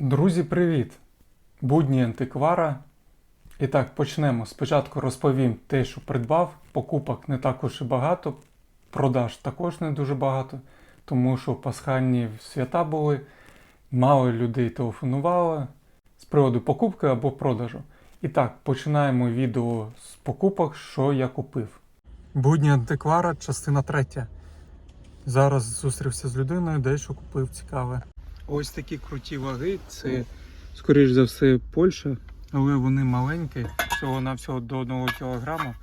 Друзі, привіт! Будні антиквара. І так, почнемо. Спочатку розповім те, що придбав. Покупок не також і багато, продаж також не дуже багато, тому що пасхальні свята були, мало людей телефонувало з приводу покупки або продажу. І так, починаємо відео з покупок, що я купив. Будні антиквара, частина третя. Зараз зустрівся з людиною, дещо купив цікаве. Ось такі круті ваги. Це, скоріш за все, Польща, але вони маленькі, всього навсього до 1 кг.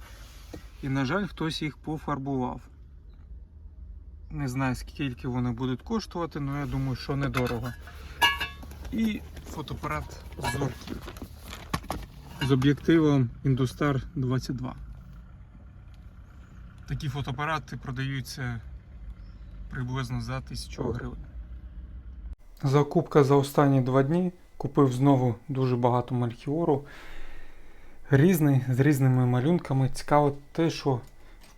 І, на жаль, хтось їх пофарбував. Не знаю, скільки вони будуть коштувати, але я думаю, що недорого. І фотоапарат Зоркі з об'єктивом Industar 22. Такі фотоапарати продаються приблизно за 1000 гривень. Закупка за останні два дні. Купив знову дуже багато мальхіору. Різний, з різними малюнками. Цікаво те, що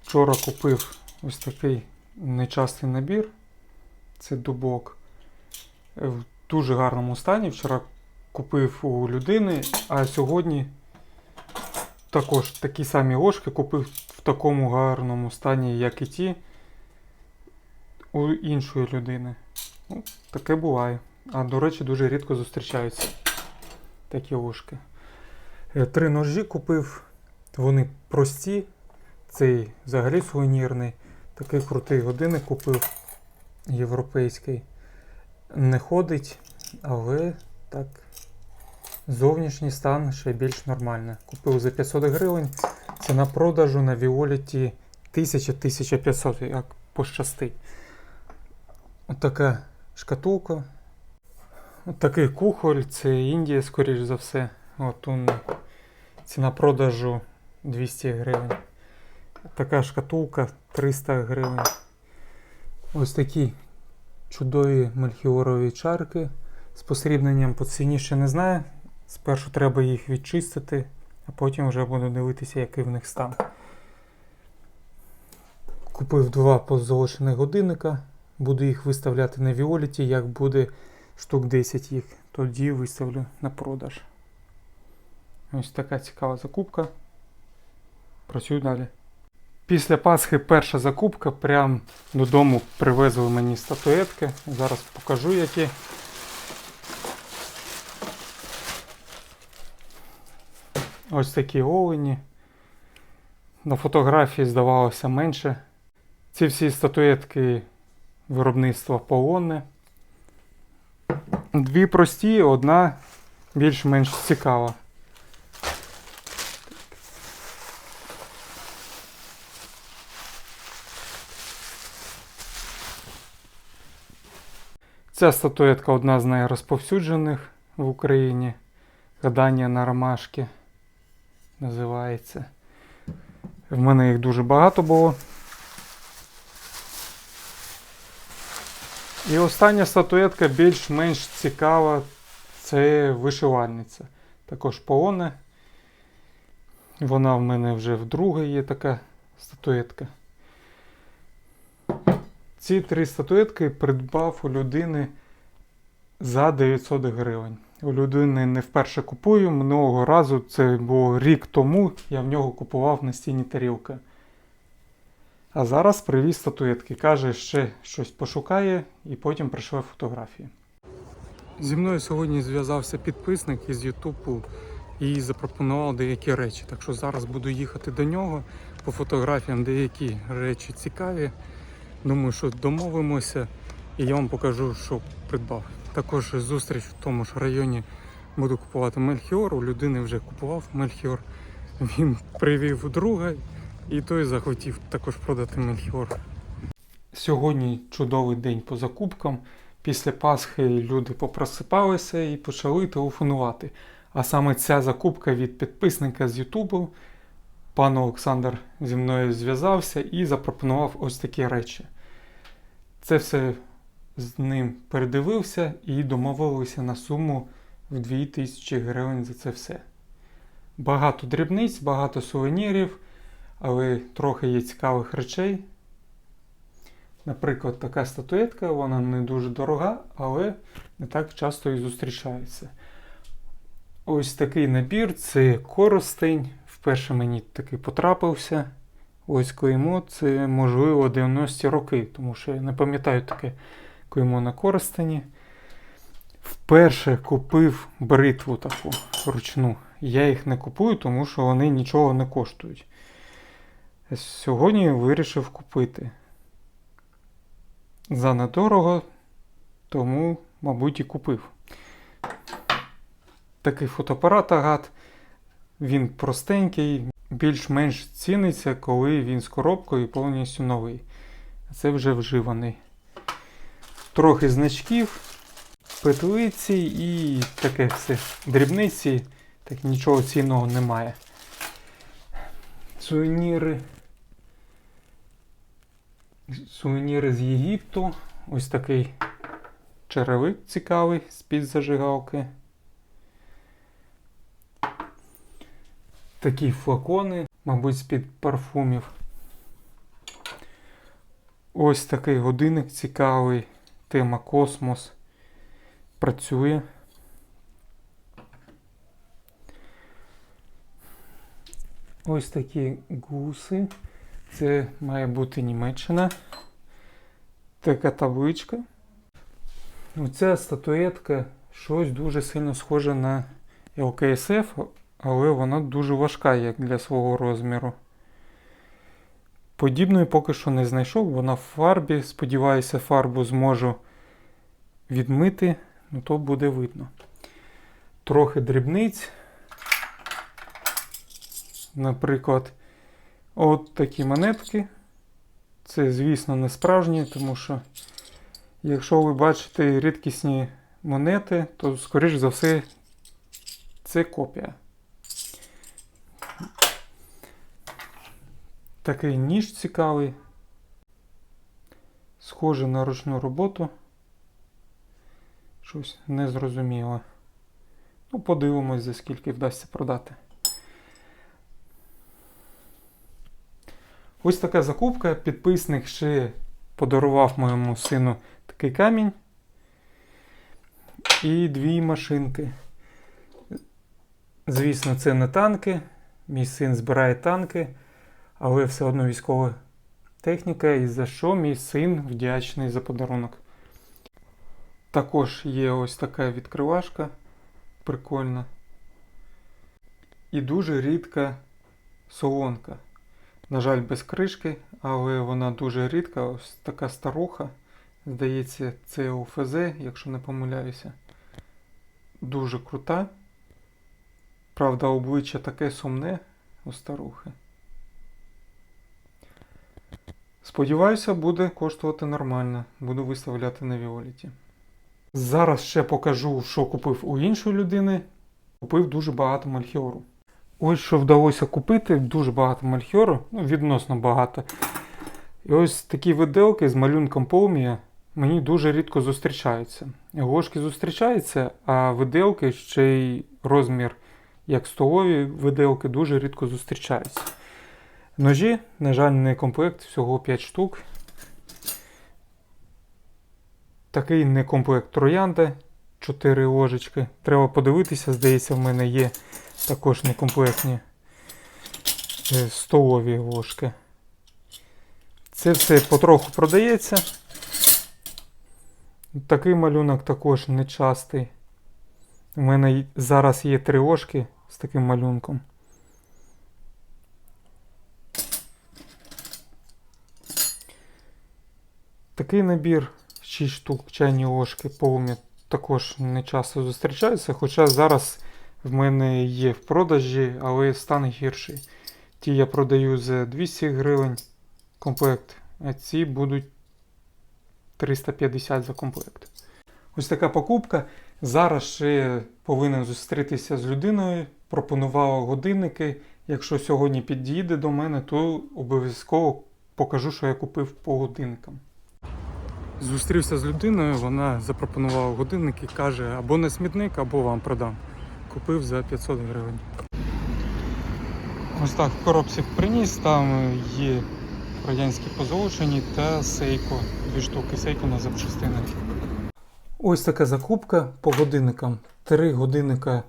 вчора купив ось такий нечастий набір. Це дубок. Е, В дуже гарному стані. Вчора купив у людини, а сьогодні також такі самі ложки купив в такому гарному стані, як і ті у іншої людини. Ну, таке буває. А до речі, дуже рідко зустрічаються такі ложки. Е, Три ножі купив. Вони прості. Цей взагалі сувенірний. Такий крутий годинник купив європейський. Не ходить, але так. Зовнішній стан ще більш нормальний. Купив за 500 гривень. Ціна продажу на Віоліті 1000-1500, як пощастить. Отака шкатулка. Такий кухоль, це Індія, скоріш за все. От он, ціна продажу 200 гривень. Така шкатулка 300 гривень. Ось такі чудові мельхіорові чарки з посрібненням по ціні ще не знаю. Спершу треба їх відчистити, а потім вже буду дивитися, який в них стан. Купив два позолочених годинника. Буду їх виставляти на Віоліті, як буде штук 10 їх, тоді виставлю на продаж. Ось така цікава закупка. Працюю далі. Після Пасхи перша закупка. Прям додому привезли мені статуетки. Зараз покажу які. Ось такі олені. На фотографії здавалося менше. Ці всі статуетки виробництва полонне. Дві прості, одна більш-менш цікава. Ця статуетка одна з найрозповсюджених в Україні. Гадання на ромашки називається. В мене їх дуже багато було. І остання статуетка більш-менш цікава. Це вишивальниця. Також полоне. Вона в мене вже вдруге є така статуетка. Ці три статуетки придбав у людини за 900 гривень. У людини не вперше купую. Минулого разу це було рік тому. Я в нього купував настінні тарілки. А зараз привіз статуетки. Каже, ще щось пошукає і потім прийшли фотографії. Зі мною сьогодні зв'язався підписник із Ютубу і запропонував деякі речі. Так що зараз буду їхати до нього по фотографіям деякі речі цікаві. Думаю, що домовимося і я вам покажу, що придбав. Також зустріч в тому ж районі буду купувати Мельхіор. У людини вже купував Мельхіор. Він привів друга і той захотів також продати Мельхіор. Сьогодні чудовий день по закупкам. Після Пасхи люди попросипалися і почали телефонувати. А саме ця закупка від підписника з Ютубу. Пан Олександр зі мною зв'язався і запропонував ось такі речі. Це все з ним передивився і домовилися на суму в 2000 гривень за це все. Багато дрібниць, багато сувенірів, але трохи є цікавих речей. Наприклад, така статуетка, вона не дуже дорога, але не так часто і зустрічається. Ось такий набір це коростень. Вперше мені такий потрапився. Ось клеймо, це можливо 90-ті роки, тому що я не пам'ятаю таке клеймо на коростені. Вперше купив бритву таку ручну. Я їх не купую, тому що вони нічого не коштують. Сьогодні вирішив купити. За недорого, тому, мабуть, і купив. Такий фотоапарат агат. Він простенький, більш-менш ціниться, коли він з коробкою повністю новий. Це вже вживаний. Трохи значків, петлиці і таке все. Дрібниці, так нічого цінного немає. Сувеніри. Сувеніри з Єгипту. Ось такий черевик цікавий з-під зажигалки. Такі флакони, мабуть, з-під парфумів. Ось такий годинник цікавий. Тема космос. Працює. Ось такі гуси. Це має бути Німеччина. Така табличка. Оця статуетка щось дуже сильно схоже на ЛКСФ, але вона дуже важка, як для свого розміру. Подібної поки що не знайшов, вона в фарбі. Сподіваюся, фарбу зможу відмити, ну то буде видно. Трохи дрібниць. Наприклад, от такі монетки. Це, звісно, не справжні, тому що, якщо ви бачите рідкісні монети, то, скоріш за все, це копія. Такий ніж цікавий. Схоже на ручну роботу. Щось незрозуміло. Ну, подивимось, за скільки вдасться продати. Ось така закупка. Підписник ще подарував моєму сину такий камінь. І дві машинки. Звісно, це не танки. Мій син збирає танки, але все одно військова техніка, і за що мій син вдячний за подарунок. Також є ось така відкривашка. Прикольна. І дуже рідка солонка. На жаль, без кришки, але вона дуже рідка. Ось така старуха. Здається, це ОФЗ, якщо не помиляюся. Дуже крута. Правда, обличчя таке сумне у старухи. Сподіваюся, буде коштувати нормально. Буду виставляти на Віоліті. Зараз ще покажу, що купив у іншої людини. Купив дуже багато мальхіору. Ось що вдалося купити, дуже багато мальхіору, ну, відносно багато. І ось такі виделки з малюнком полум'я мені дуже рідко зустрічаються. Ложки зустрічаються, а виделки ще й розмір, як столові виделки, дуже рідко зустрічаються. Ножі, на жаль, не комплект, всього 5 штук. Такий не комплект троянда, 4 ложечки. Треба подивитися, здається, в мене є також некомплектні е, столові ложки. Це все потроху продається. Такий малюнок також нечастий. У мене зараз є три ложки з таким малюнком. Такий набір 6 штук чайні ложки полум'я також не часто зустрічаються, хоча зараз в мене є в продажі, але стан гірший. Ті я продаю за 200 гривень комплект, а ці будуть 350 за комплект. Ось така покупка. Зараз ще повинен зустрітися з людиною. Пропонувала годинники. Якщо сьогодні підійде до мене, то обов'язково покажу, що я купив по годинникам. Зустрівся з людиною, вона запропонувала годинник і каже, або на смітник, або вам продам. Купив за 500 гривень. Ось так в коробці приніс, там є радянські позолочені та Сейко. Дві штуки Сейко на запчастини. Ось така закупка по годинникам. Три годинника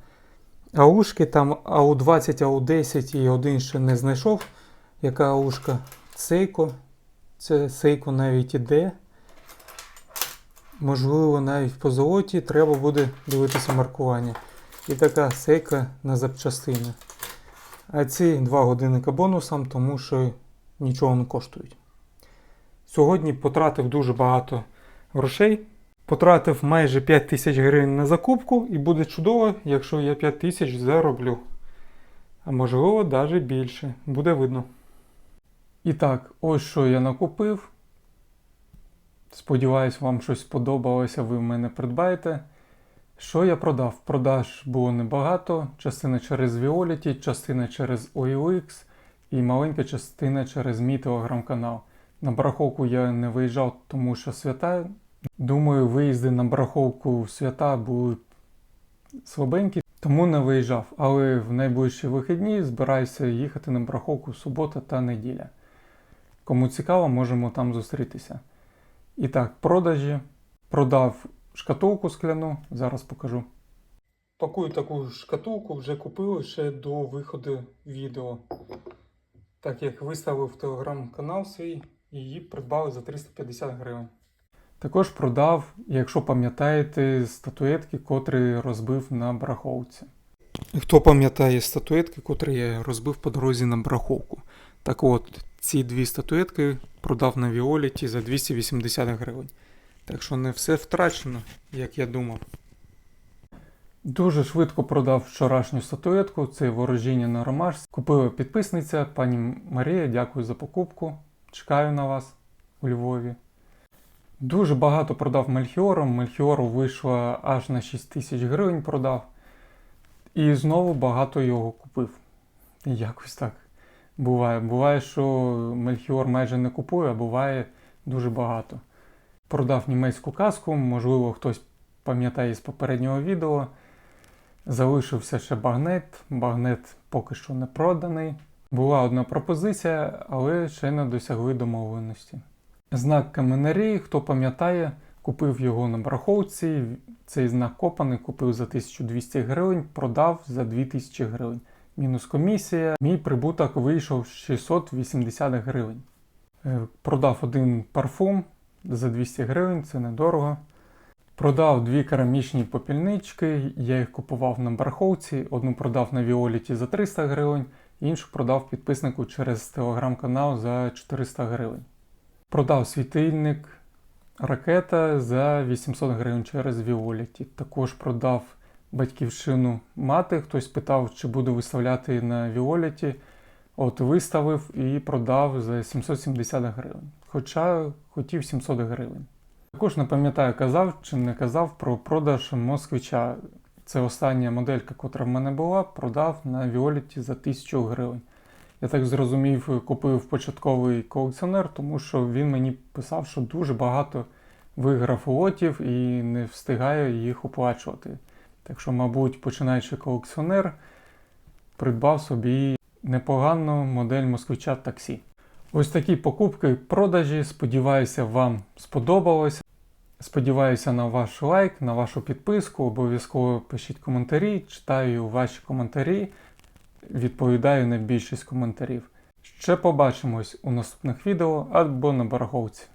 аушки, там АУ-20, АУ-10 і один ще не знайшов. Яка аушка? Сейко. Це Сейко навіть іде. Можливо, навіть по золоті треба буде дивитися маркування. І така сейка на запчастини. А ці два годинника бонусом, тому що нічого не коштують. Сьогодні потратив дуже багато грошей. Потратив майже 5 тисяч гривень на закупку, і буде чудово, якщо я 5 тисяч зароблю. А можливо, навіть більше. Буде видно. І так, ось що я накупив. Сподіваюсь, вам щось сподобалося, ви в мене придбаєте. Що я продав? Продаж було небагато. Частина через Violet, частина через OLX і маленька частина через мій телеграм-канал. На бараховку я не виїжджав, тому що свята. Думаю, виїзди на бараховку в свята були слабенькі, тому не виїжджав. Але в найближчі вихідні збираюся їхати на бараховку субота та неділя. Кому цікаво, можемо там зустрітися. І так, продажі. Продав шкатулку скляну, зараз покажу. Пакую таку шкатулку, вже купили ще до виходу відео. Так як виставив в телеграм-канал свій, її придбали за 350 гривень. Також продав, якщо пам'ятаєте, статуетки, котрі розбив на браховці. Хто пам'ятає статуетки, котрі я розбив по дорозі на браховку? Так от, ці дві статуетки продав на Віоліті за 280 гривень. Так що не все втрачено, як я думав. Дуже швидко продав вчорашню статуетку, це ворожіння на ромашці. Купила підписниця, пані Марія, дякую за покупку. Чекаю на вас у Львові. Дуже багато продав Мельхіором. Мельхіору вийшло аж на 6 тисяч гривень продав. І знову багато його купив. Якось так буває. Буває, що Мельхіор майже не купує, а буває дуже багато. Продав німецьку каску, можливо, хтось пам'ятає з попереднього відео. Залишився ще багнет. Багнет поки що не проданий. Була одна пропозиція, але ще не досягли домовленості. Знак каменарії, хто пам'ятає, купив його на бараховці. Цей знак копаний, купив за 1200 гривень, продав за 2000 гривень. Мінус комісія. Мій прибуток вийшов 680 гривень. Е, Продав один парфум за 200 гривень, це недорого. Продав дві керамічні попільнички, я їх купував на бараховці, одну продав на Віоліті за 300 гривень, іншу продав підписнику через телеграм-канал за 400 гривень. Продав світильник ракета за 800 гривень через Віоліті. Також продав батьківщину мати. Хтось питав, чи буду виставляти на Віоліті. От виставив і продав за 770 гривень. Хоча хотів 700 гривень. Також не пам'ятаю, казав чи не казав про продаж москвича. Це остання моделька, котра в мене була, продав на Віоліті за 1000 гривень. Я так зрозумів, купив початковий колекціонер, тому що він мені писав, що дуже багато виграв лотів і не встигає їх оплачувати. Так що, мабуть, починаючи колекціонер, придбав собі непогану модель москвича таксі. Ось такі покупки продажі. Сподіваюся, вам сподобалось. Сподіваюся на ваш лайк, на вашу підписку. Обов'язково пишіть коментарі, читаю ваші коментарі, відповідаю на більшість коментарів. Ще побачимось у наступних відео або на бараховці.